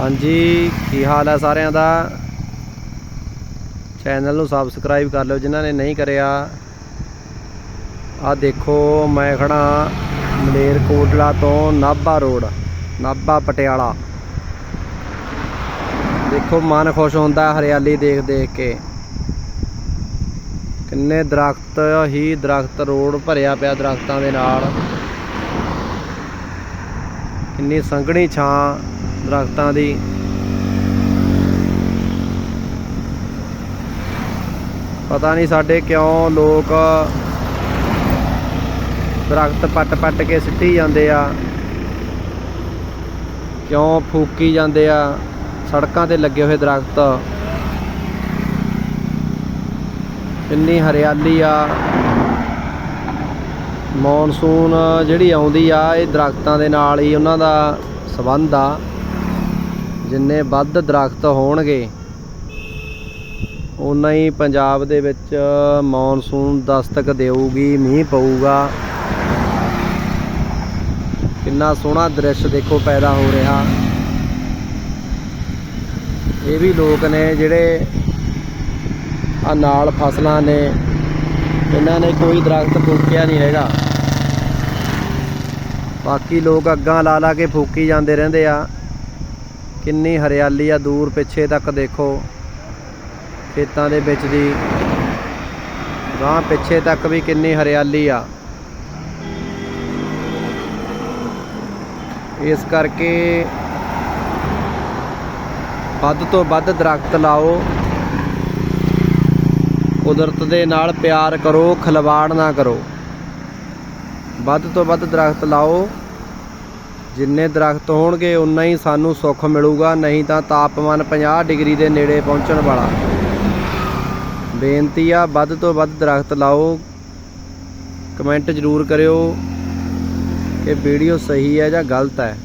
ਹਾਂਜੀ, ਕੀ ਹਾਲ ਹੈ ਸਾਰਿਆਂ ਦਾ? ਚੈਨਲ ਨੂੰ ਸਬਸਕ੍ਰਾਈਬ ਕਰ ਲਿਓ ਜਿਨ੍ਹਾਂ ਨੇ ਨਹੀਂ ਕਰਿਆ। ਆ ਦੇਖੋ, ਮੈਂ ਖੜਾ ਮਲੇਰਕੋਟਲਾ ਤੋਂ ਨਾਭਾ ਰੋਡ, ਨਾਭਾ ਪਟਿਆਲਾ। ਦੇਖੋ, ਮਨ ਖੁਸ਼ ਹੁੰਦਾ ਹਰਿਆਲੀ ਦੇਖ ਦੇਖ ਕੇ। ਕਿੰਨੇ ਦਰਖਤ, ਹੀ ਦਰਖਤ ਰੋਡ ਭਰਿਆ ਪਿਆ ਦਰਖਤਾਂ ਦੇ ਨਾਲ। ਕਿੰਨੀ ਸੰਘਣੀ ਛਾਂ। ਦਰਖਤਾਂ ਦੀ। ਪਤਾ ਨਹੀਂ ਸਾਡੇ ਕਿਉਂ ਲੋਕ ਦਰਖਤ ਪੱਟ-ਪੱਟ ਕੇ ਸਿੱਟੀ ਜਾਂਦੇ ਆ। ਕਿਉਂ ਫੂਕੀ ਜਾਂਦੇ ਆ। ਸੜਕਾਂ ਤੇ ਲੱਗੇ ਹੋਏ ਦਰਖਤ। ਇੰਨੀ ਹਰਿਆਲੀ ਆ। ਮੌਨਸੂਨ ਜਿਹੜੀ ਆਉਂਦੀ ਆ, ਇਹ ਦਰਖਤਾਂ ਦੇ ਨਾਲ ਹੀ ਉਹਨਾਂ ਦਾ ਸਬੰਧ ਆ। ਜਿੰਨੇ ਵੱਧ ਦਰਖਤ ਹੋਣਗੇ ਉਨਾ ਹੀ ਪੰਜਾਬ ਦੇ ਵਿੱਚ ਮੌਨਸੂਨ ਦਸਤਕ ਦੇਊਗੀ, ਮੀਂਹ ਪਊਗਾ। ਕਿੰਨਾ ਸੋਹਣਾ ਦ੍ਰਿਸ਼ ਦੇਖੋ ਪੈਦਾ ਹੋ ਰਿਹਾ। ਇਹ ਵੀ ਲੋਕ ਨੇ ਜਿਹੜੇ ਆ ਨਾਲ ਫਸਲਾਂ ਨੇ, ਇਹਨਾਂ ਨੇ ਕੋਈ ਦਰਖਤ ਫੂਕਿਆ ਨਹੀਂ ਹੈਗਾ। ਬਾਕੀ ਲੋਕ ਅੱਗਾਂ ਲਾ ਲਾ ਕੇ ਫੂਕੀ ਜਾਂਦੇ ਰਹਿੰਦੇ ਆ। ਕਿੰਨੀ ਹਰਿਆਲੀ ਆ ਦੂਰ ਪਿੱਛੇ ਤੱਕ ਦੇਖੋ। ਖੇਤਾਂ ਦੇ ਵਿੱਚ ਦੀ ਗਾਂ ਪਿੱਛੇ ਤੱਕ ਵੀ ਕਿੰਨੀ ਹਰਿਆਲੀ ਆ। ਇਸ ਕਰਕੇ ਵੱਧ ਤੋਂ ਵੱਧ ਦਰਖਤ ਲਾਓ। ਕੁਦਰਤ ਦੇ ਨਾਲ ਪਿਆਰ ਕਰੋ, ਖਿਲਵਾੜ ਨਾ ਕਰੋ। ਵੱਧ ਤੋਂ ਵੱਧ ਦਰਖਤ ਲਾਓ। ਜਿੰਨੇ ਦਰਖਤ ਹੋਣਗੇ ਉਨਾ ਹੀ ਸਾਨੂੰ ਸੁੱਖ ਮਿਲੂਗਾ, ਨਹੀਂ ਤਾਂ ਤਾਪਮਾਨ 50 ਡਿਗਰੀ ਦੇ ਨੇੜੇ ਪਹੁੰਚਣ ਵਾਲਾ। ਬੇਨਤੀ ਆ, ਵੱਧ ਤੋਂ ਵੱਧ ਦਰਖਤ ਲਾਓ। ਕਮੈਂਟ ਜ਼ਰੂਰ ਕਰਿਓ ਕਿ ਵੀਡੀਓ ਸਹੀ ਹੈ ਜਾਂ ਗਲਤ ਹੈ।